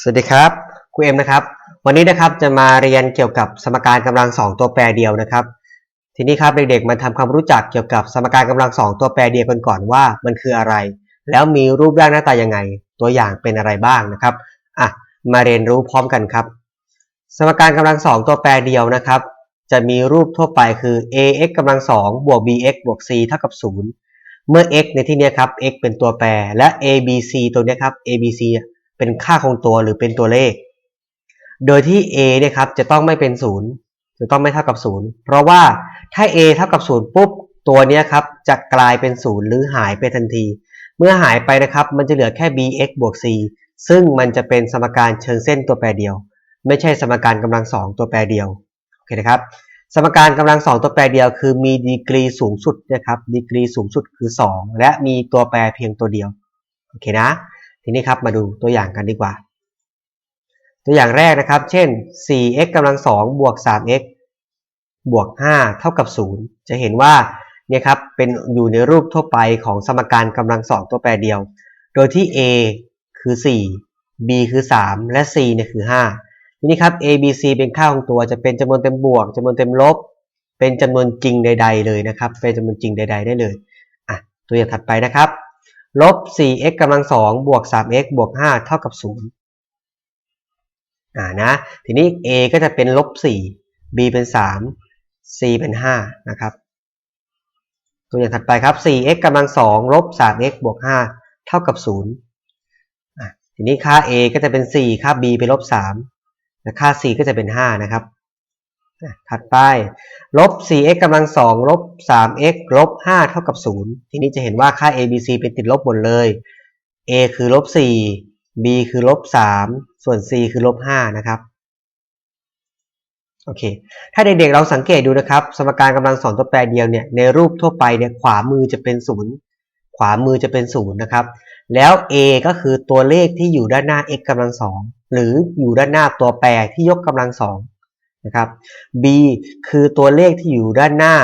สวัสดีครับครูเอ็มนะครับ วันนี้นะครับจะมาเรียนเกี่ยวกับสมการกำลังสองตัวแปรเดียวนะครับ ทีนี้ครับเด็กๆมาทำความรู้จักเกี่ยวกับสมการกำลังสองตัวแปรเดียวกันก่อนว่ามันคืออะไร แล้วมีรูปร่างหน้าตายังไง ตัวอย่างเป็นอะไรบ้างนะครับอะมาเรียนรู้พร้อมกันครับ สมการกำลังสองตัวแปรเดียวนะครับ จะมีรูปทั่วไปคือ ax กำลังสองบวก bx บวก c เท่ากับ 0 เมื่อ x ในที่นี้ครับ x เป็นตัวแปรและ abc ตัวนี้ครับ abc เป็นค่าคงตัวหรือเป็นตัวเลข โดยที่ a เนี่ยครับจะต้องไม่เป็นศูนย์จะต้องไม่เท่ากับศูนย์เพราะว่าถ้า a เท่ากับศูนย์ปุ๊บตัวนี้ครับจะกลายเป็นศูนย์หรือหายไปทันที เมื่อหายไปนะครับ มันจะเหลือแค่ bx บวก c ซึ่งมันจะเป็นสมการเชิงเส้นตัวแปรเดียว ไม่ใช่สมการกำลังสองตัวแปรเดียวโอเคนะครับ สมการกำลังสองตัวแปรเดียว คือมีดีกรีสูงสุดนะครับดีกรีสูงสุดคือ 2 และมีตัวแปรเพียงตัวเดียวโอเคนะ ทีนี้ครับมาดูตัวอย่างกันดีกว่า ตัวอย่างแรกนะครับ เช่น 4x กำลัง2บวก 3x บวก 5 เท่ากับ 0 จะเห็นว่าเนี่ยครับเป็นอยู่ในรูปทั่วไปของสมการกำลังสองตัวแปรเดียว โดยที่ a คือ 4 b คือ 3 และ c เนี่ยคือ 5 ทีนี้ครับ a b c เป็นค่าของตัวจะเป็นจำนวนเต็มบวกจำนวนเต็มลบ เป็นจำนวนจริงใด ๆ เลยนะครับ เป็นจำนวนจริงใด ๆ ได้เลยอะตัวอย่างถัดไปนะครับ ลบ 4x กำลัง 2 บวก 3x บวก 5 เท่ากับ 0 อ่านะ ทีนี้ a ก็จะเป็นลบ 4 b เป็น 3 c เป็น 5 นะครับ ตัวอย่างถัดไปครับ 4x กำลัง 2 ลบ 3x บวก 5 เท่ากับ 0 ทีนี้ค่า a ก็จะเป็น 4 ค่า b เป็นลบ 3 และค่า c ก็จะเป็น 5 นะครับ ถัดไปลบ 4x กำลัง 2 ลบ 3x ลบ 5 เท่ากับ 0 ทีนี้จะเห็นว่าค่า a b c เป็นติดลบหมดเลย a คือลบ 4 b คือลบ 3 ส่วน c คือลบ 5 นะครับ โอเค ถ้าเด็กๆเราสังเกตดูนะครับ สมการกำลังสองตัวแปรเดียวเนี่ย ในรูปทั่วไปเนี่ย ขวามือจะเป็น 0 ขวามือจะเป็น 0 นะครับ แล้ว a ก็คือตัวเลขที่อยู่ด้านหน้า x กำลังสอง หรืออยู่ด้านหน้าตัวแปรที่ยกกำลังสอง นะครับ b คือตัวเลขที่อยู่ด้านหน้า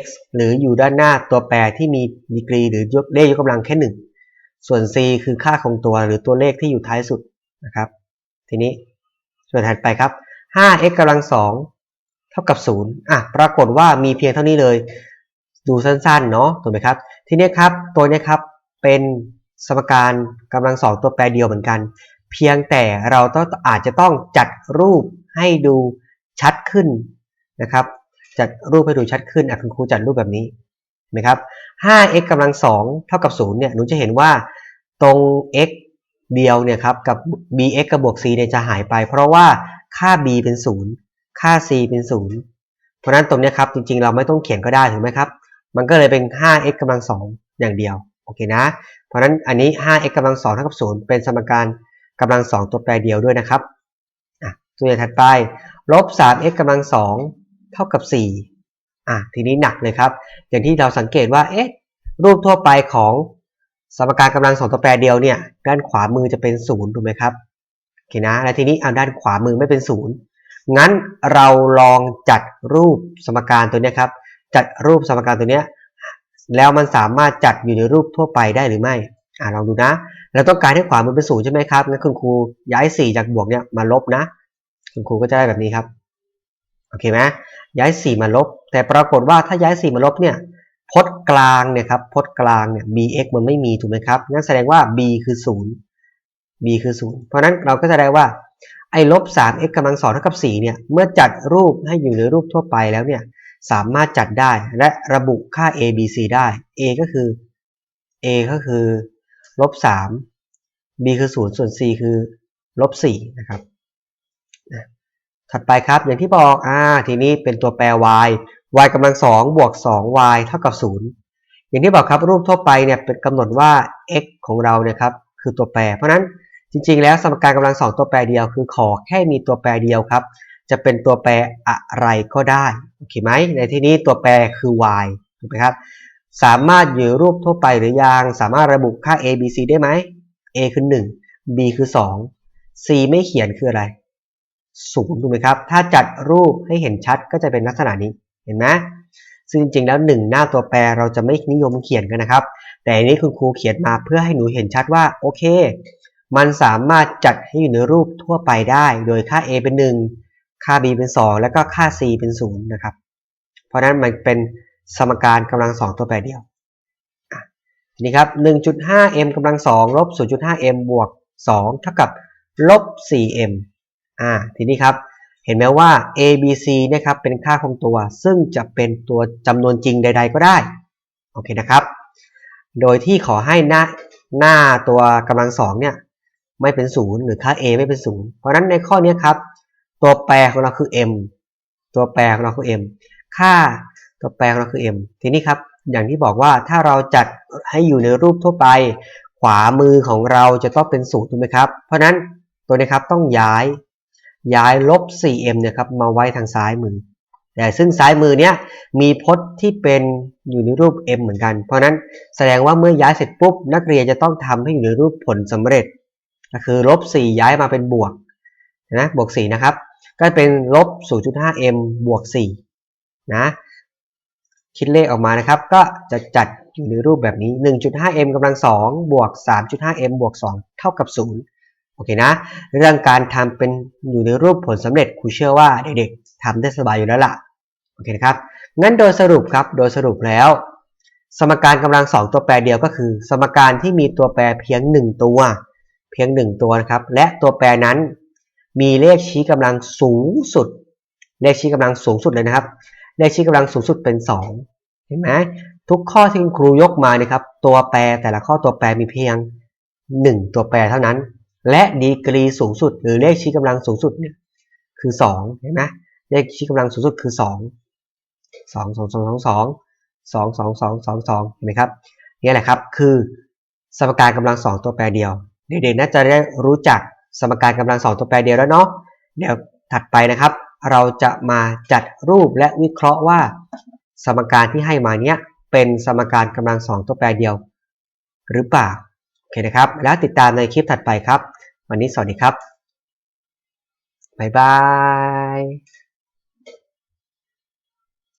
x หรืออยู่ด้านหน้าตัวแปรที่มีดีกรี หรือยกเลขยกกำลังแค่หนึ่งส่วน c คือค่าคงตัวหรือตัวเลขที่อยู่ท้ายสุดนะครับ ทีนี้ส่วนถัดไปครับ 5x กำลังสองเท่ากับ 0 อะ ปรากฏว่ามีเพียงเท่านี้เลย ดูสั้นๆ เนาะถูกไหมครับ ทีนี้ครับ ตัวนี้ครับ เป็นสมการกำลังสองตัวแปรเดียวเหมือนกัน เพียงแต่เราต้องอาจจะต้องจัดรูปให้ดู ชัดขึ้นนะครับจัดรูปให้ดูชัดขึ้นอะคุณครูจัดรูปแบบนี้นะครับ 5x กำลังสองเท่ากับ 0 เนี่ย หนูจะเห็นว่าตรง x เดียวเนี่ยครับ กับ bx กับบวก c เนี่ยจะหายไป เพราะว่าค่า b เป็น 0 ค่า c เป็น 0 เพราะฉะนั้นตรงนี้ครับ จริงๆ เราไม่ต้องเขียนก็ได้ถูกไหมครับ มันก็เลยเป็น 5x กำลังสองอย่างเดียว โอเคนะ เพราะฉะนั้นอันนี้ 5x กำลังสองเท่ากับ 0 เป็นสมการกำลังสองตัวแปรเดียวด้วยนะครับ ตัวอย่างถัดไปลบ 3x กำลังสองเท่ากับ 4 อะ ทีนี้หนักเลยครับ อย่างที่เราสังเกตว่า เอ๊ะ รูปทั่วไปของสมการกำลังสองตัวแปรเดียวเนี่ย ด้านขวามือจะเป็นศูนย์ถูกไหมครับ โอเคนะ และทีนี้เอาด้านขวามือไม่เป็นศูนย์งั้นเราลองจัดรูปสมการตัวนี้ครับ จัดรูปสมการตัวนี้ แล้วมันสามารถจัดอยู่ในรูปทั่วไปได้หรือไม่ อ่าลองดูนะ เราต้องการให้ขวามือเป็นศูนย์ใช่ไหมครับ งั้นคุณครูย้าย 4 จากบวกเนี่ยมาลบนะ คุณครูก็จะได้แบบนี้ครับโอเคไหมย้าย 4 มาลบ แต่ปรากฏว่าถ้าย้าย 4 มาลบเนี่ยพจน์กลางเนี่ยครับพจน์กลางเนี่ย bx มันไม่มีถูกไหมครับงั้นแสดงว่า b คือ 0 b คือ 0 เพราะนั้นเราก็จะได้ว่าไอ้ลบ 3x กำลังสองเท่ากับ4เนี่ยเมื่อจัดรูปให้อยู่ในรูปทั่วไปแล้วเนี่ยสามารถจัดได้และระบุค่า a b c ได้ a ก็คือ a ก็คือลบ 3 b คือ 0 ส่วน c คือลบ4นะครับ ถัดไปครับอย่างที่บอกอ่าทีนี้เป็นตัวแปร y y กำลังสองบวก 2y เท่ากับ 0 อย่างที่บอกครับรูปทั่วไปเนี่ยเป็นกำหนดว่า x ของเราเนี่ยครับคือตัวแปร เพราะนั้นจริง ๆ แล้วสมการกำลังสองตัวแปรเดียวคือขอแค่มีตัวแปรเดียวครับ จะเป็นตัวแปรอะไรก็ได้โอเคไหมในที่นี้ตัวแปรคือ y ถูกไหมครับสามารถอยู่รูปทั่วไปหรือยังสามารถระบุค่า a b c ได้ไหม a คือ 1 b คือ 2 c ไม่เขียนคืออะไร ศูนย์ถูกไหมครับ ถ้าจัดรูปให้เห็นชัดก็จะเป็นลักษณะนี้เห็นไหมซึ่งจริงๆแล้ว1หน้าตัวแปรเราจะไม่นิยมเขียนกันนะครับ แต่อันนี้คุณครูเขียนมาเพื่อให้หนูเห็นชัดว่าโอเค มันสามารถจัดให้อยู่ในรูปทั่วไปได้ โดยค่า a เป็น 1 ค่า b เป็น 2 แล้วก็ค่า c เป็น0นะครับ เพราะนั้นมันเป็นสมการกำลังสองตัวแปรเดียวอะทีนี้ครับ 1.5m กำลัง2ลบ 0.5m บวก 2 เท่ากับลบ 4m อ่าทีนี้ครับเห็นไหมว่า a b c นะครับเป็นค่าคงตัว ซึ่งจะเป็นตัวจำนวนจริงใด ๆ ก็ได้โอเคนะครับ โดยที่ขอให้หน้าหน้าตัวกำลังสองเนี่ยไม่เป็นศูนย์หรือค่า a ไม่เป็นศูนย์เพราะนั้นในข้อนี้ครับตัวแปรของเราคือ m ตัวแปรของเราคือ m ค่าตัวแปรของเราคือ m ทีนี้ครับอย่างที่บอกว่าถ้าเราจัดให้อยู่ในรูปทั่วไป ขวามือของเราจะต้องเป็นศูนย์ถูกไหมครับ เพราะนั้นตัวนี้ครับต้องย้าย ย้ายลบ 4m เนี่ยครับมาไว้ทางซ้ายมือ แต่ซึ่งซ้ายมือเนี้ยมีพจน์ที่เป็นอยู่ในรูป m เหมือนกัน เพราะฉะนั้นแสดงว่าเมื่อย้ายเสร็จปุ๊บนักเรียนจะต้องทำให้อยู่ในรูปผลสำเร็จ ก็คือลบ 4 ย้ายมาเป็นบวกนะบวก 4 นะครับ ก็เป็นลบ 0.5m บวก 4 นะ คิดเลขออกมานะครับ ก็จะจัดอยู่ในรูปแบบนี้ 1.5m กำลัง 2 บวก 3.5m บวก 2 เท่ากับ 0 โอเคนะ เรื่องการทำเป็นอยู่ในรูปผลสำเร็จครูเชื่อว่าเด็กๆทำได้สบายอยู่แล้วล่ะโอเคนะครับงั้นโดยสรุปครับโดยสรุปแล้ว สมการกำลังสองตัวแปรเดียวก็คือ สมการที่มีตัวแปรเพียง 1 ตัว เพียง 1 ตัวนะครับ และตัวแปรนั้นมีเลขชี้กำลังสูงสุด เลขชี้กำลังสูงสุดเลยนะครับ เลขชี้กำลังสูงสุดเป็น 2 เห็นไหมทุกข้อที่คุณครูยกมานะครับ ตัวแปรแต่ละข้อตัวแปรมีเพียง 1 ตัวแปรเท่านั้น และดีกรีสูงสุด หรือเลขชี้กำลังสูงสุดเนี่ยคือ2เห็นไหมเลขชี้กำลังสูงสุดคือ 2 2 2 2 2 2 2 2 2 2 2เห็นไหมครับนี่แหละครับคือสมการกำลังสองตัวแปรเดียวเด็กๆน่าจะได้รู้จักสมการกำลังสองตัวแปรเดียวแล้วเนาะเดี๋ยวถัดไปนะครับ เราจะมาจัดรูปและวิเคราะห์ว่า สมการที่ให้มาเนี้ยเป็นสมการกำลังสองตัวแปรเดียว หรือเปล่าโอเคนะครับ แล้วติดตามในคลิปถัดไปครับ วันนี้สวัสดีครับ บ๊ายบาย